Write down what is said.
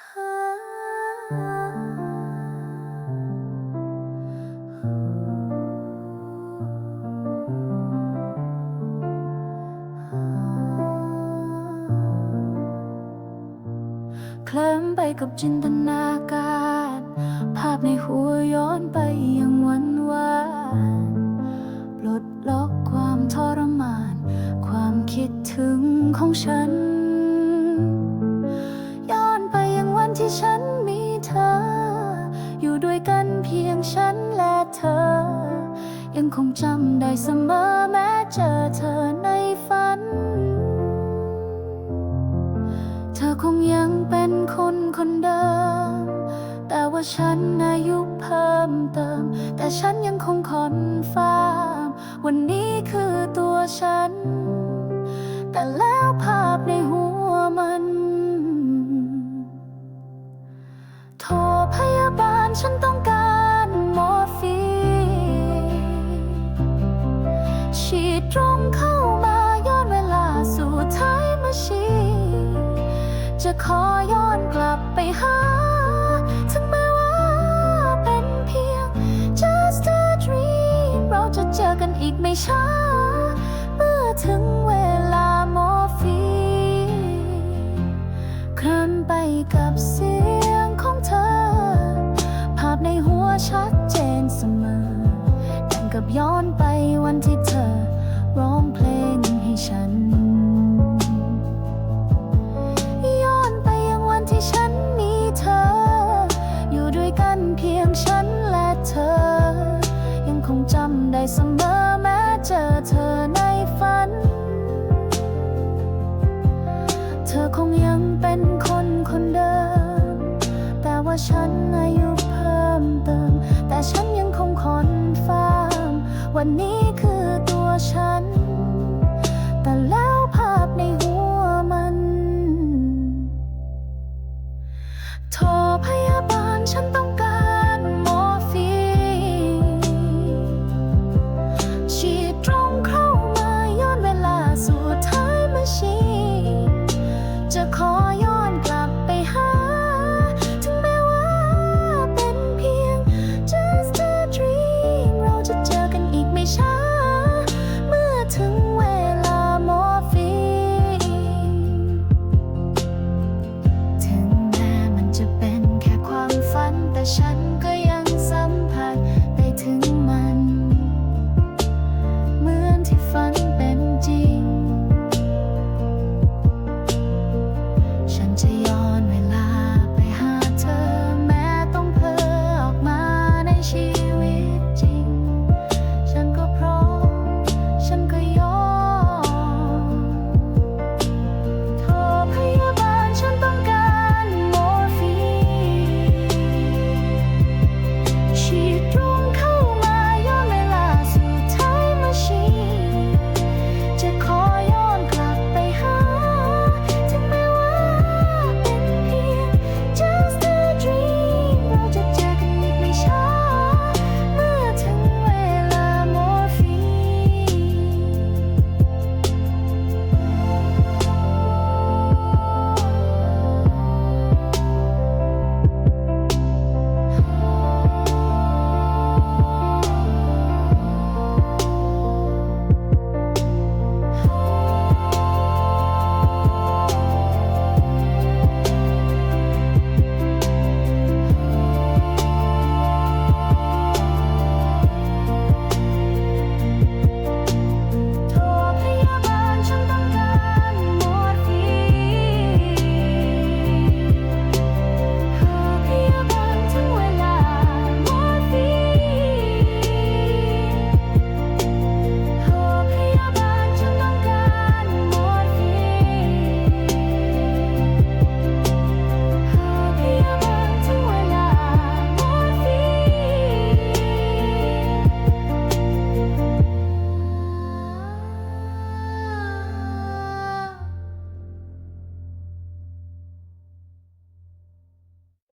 เคลิ้มไปกับจินตนาการ ภาพในหัวย้อนไปยังวันวานปลดล็อกความทรมาน ความคิดถึงของฉัน พียงฉันและเธอ ยังคงจำได้เสมอแม้เจอเธอในฝัน เธอคงยังเป็นคนคนเดิม แต่ว่าฉันอายุเพิ่มเติม แต่ฉันยังคงคอนฟาร์มวันนี้คือตัวฉัน แต่แล้วภาพในหัวมันโทรพยาบาลฉันต้องการ ขอย้อนกลับไปหา ถึงแม้ว่าเป็นเพียง just a dream เราจะเจอกันอีกไม่ช้า เมื่อถึงเวลาโมฟีคลื่นไปกับเสียงของเธอ ภาพในหัวชัดเจนเสมอดังกับย้อนไปวันที่เธอ ร้องเพลงให้ฉัน เสมอแม้เจอเธอในฝัน เธอคงยังเป็นคนคนเดิม แต่ว่าฉันอายุเพิ่มเติม แต่ฉันยังคงคอนฟามวันนี้